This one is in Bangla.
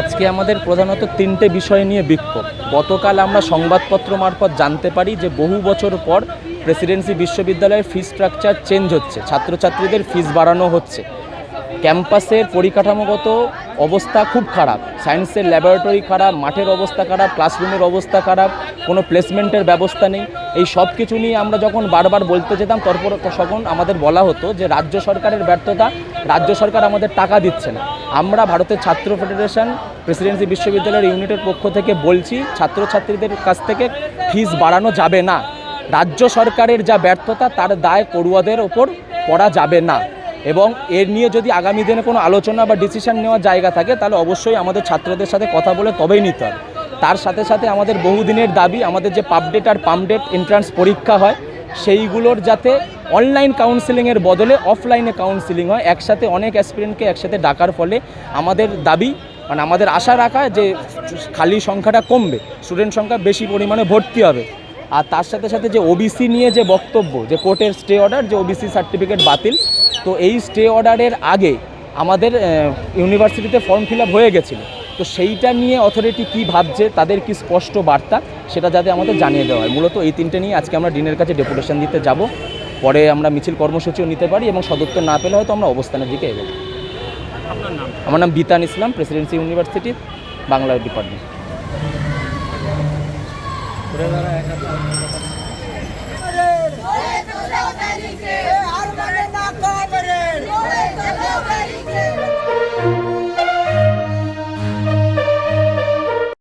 আজকে আমাদের প্রধানত তিনটে বিষয় নিয়ে বিক্ষোভ। গতকাল আমরা সংবাদপত্র মারফত জানতে পারি যে বহু বছর পর প্রেসিডেন্সি বিশ্ববিদ্যালয়ের ফি স্ট্রাকচার চেঞ্জ হচ্ছে, ছাত্রছাত্রীদের ফিস বাড়ানো হচ্ছে। ক্যাম্পাসের পরিকাঠামোগত অবস্থা খুব খারাপ। সায়েন্সের ল্যাবরেটরি খারাপ, মাঠের অবস্থা খারাপ, ক্লাসরুমের অবস্থা খারাপ, কোনো প্লেসমেন্টের ব্যবস্থা নেই। এই সব কিছু নিয়ে আমরা যখন বারবার বলতে যেতাম, তারপর তখন আমাদের বলা হতো যে, রাজ্য সরকারের ব্যর্থতা, রাজ্য সরকার আমাদের টাকা দিচ্ছে না। আমরা ভারতের ছাত্র ফেডারেশন, প্রেসিডেন্সি বিশ্ববিদ্যালয়ের ইউনিটের পক্ষ থেকে বলছি, ছাত্রছাত্রীদের কাছ থেকে ফিস বাড়ানো যাবে না। রাজ্য সরকারের যা ব্যর্থতা, তার দায় পড়ুয়াদের ওপর পড়া যাবে না। এবং এর নিয়ে যদি আগামী দিনে কোনো আলোচনা বা ডিসিশন নেওয়ার জায়গা থাকে, তাহলে অবশ্যই আমাদের ছাত্রদের সাথে কথা বলে তবেই নিতে হবে। তার সাথে সাথে আমাদের বহুদিনের দাবি, আমাদের যে পাপডেট আর পামডেট এন্ট্রান্স পরীক্ষা হয়, সেইগুলোর যাতে অনলাইন কাউন্সেলিংয়ের বদলে অফলাইনে কাউন্সেলিং হয়। একসাথে অনেক অ্যাসপিরেন্টকে একসাথে ডাকার ফলে আমাদের দাবি মানে আমাদের আশা রাখা যে খালি সংখ্যাটা কমবে স্টুডেন্ট সংখ্যা বেশি পরিমাণে ভর্তি হবে। আর তার সাথে সাথে যে ওবিসি নিয়ে যে বক্তব্য যে কোর্টের স্টে অর্ডার যে ওবিসি সার্টিফিকেট বাতিল তো এই স্টে অর্ডারের আগে আমাদের ইউনিভার্সিটিতে ফর্ম ফিল আপ হয়ে গেছিল। তো সেইটা নিয়ে অথরিটি কী ভাবছে তাদের কি স্পষ্ট বার্তা সেটা যাতে আমাদের জানিয়ে দেওয়া হয়। মূলত এই তিনটে নিয়ে আজকে আমরা ডিনের কাছে ডেপুটেশন দিতে যাব। পরে আমরা মিছিল কর্মসূচিও নিতে পারি এবং সদুত্তর না পেলে হয়তো আমরা অবস্থানের দিকে এগোবো। আমার নাম Bitan Islam Presidency University Bangla department. হয়ে তো যাবে